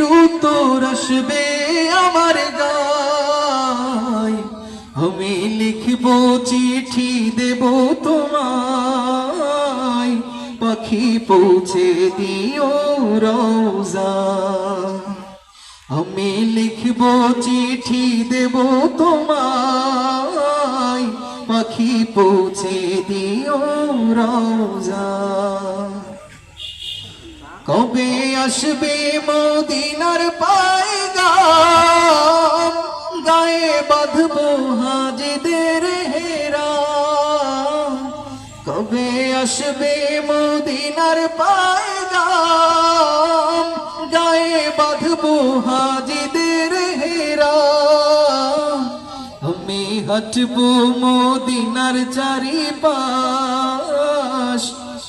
চিঠির উত্তর আসবে আমার গায়। আমি লিখব চিঠি, দেব তোমায়। পাখি পৌঁছে দিও রোজা আমি লিখব চিঠি, দেব তোমায়। পাখি পৌঁছে দিও রোজা কবে আসবে মদিনার পায়গাম? গায়ে বাঁধবো হাজিদের হেরা কবে আসবে মদিনার পায়গাম? গায়ে বাঁধবো হাজিদের হেরা আমি হাঁটবো মদিনার চারিপাশ।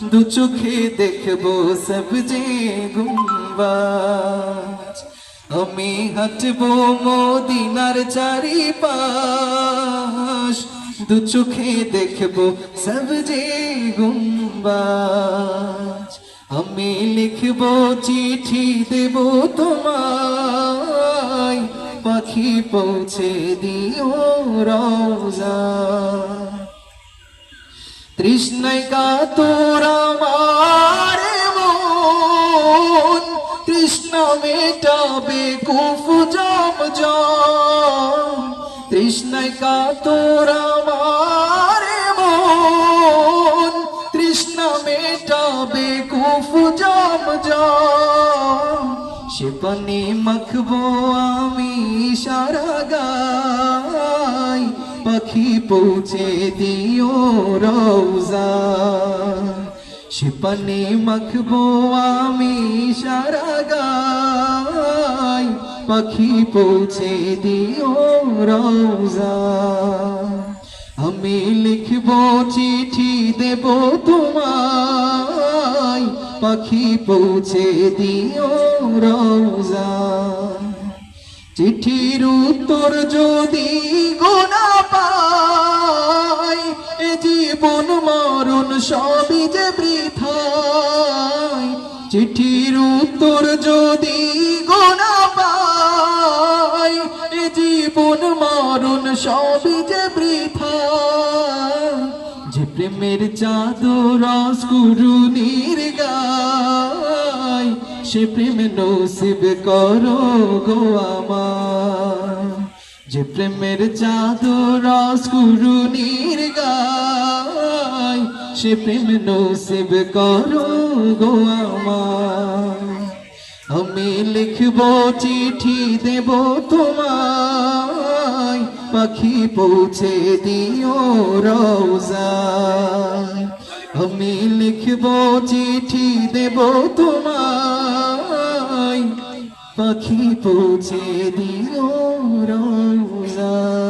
দু চোখে দেখব সবজে গুম্বাজ। আমি হাঁটবো মদিনার চারিপাশ। দু চোখে দেখব সবজে গুম্বাজ। আমি লিখব চিঠি দেব তোমায়। পাখি পৌঁছে দিও রোজা তৃষ্ণায় কাতর আমার মন। তৃষ্ণ মেটাবে কুফ জম জম। তৃষ্ণায় কাতর আমার মন। তৃষ্ণ মেটাবে কুফ জম জম। সে পানি মাখবো আমি সারা গাই পাখি পৌঁছে দিও রোজা সে পানি মাখবো আমি সারা গাই। পাখি পৌঁছে দিও রোজা আমি লিখব, চিঠি দেব তোমায়। পাখি পৌঁছে দিও রোজা চিঠির উত্তর যদি গোনা পাই, এ জীবন মরণ সবই যে বৃথায় চিঠির উত্তর যদি গোনা পাই, এ জীবন মরণ সবই যে বৃথা যে প্রেমের চাদর স্কুরুনির গায় সে প্রেম নসিব করো গো আমার। যে প্রেমের চাদর স্কুরুনির গায় সে প্রেম নসিব করো গো আমার। আমি লিখব চিঠি দেব তোমায়, পাখি পৌঁছে দিও রোজা আমি লিখব চিঠি দেব তোমায় পাখি পৌঁছে দিও রোজা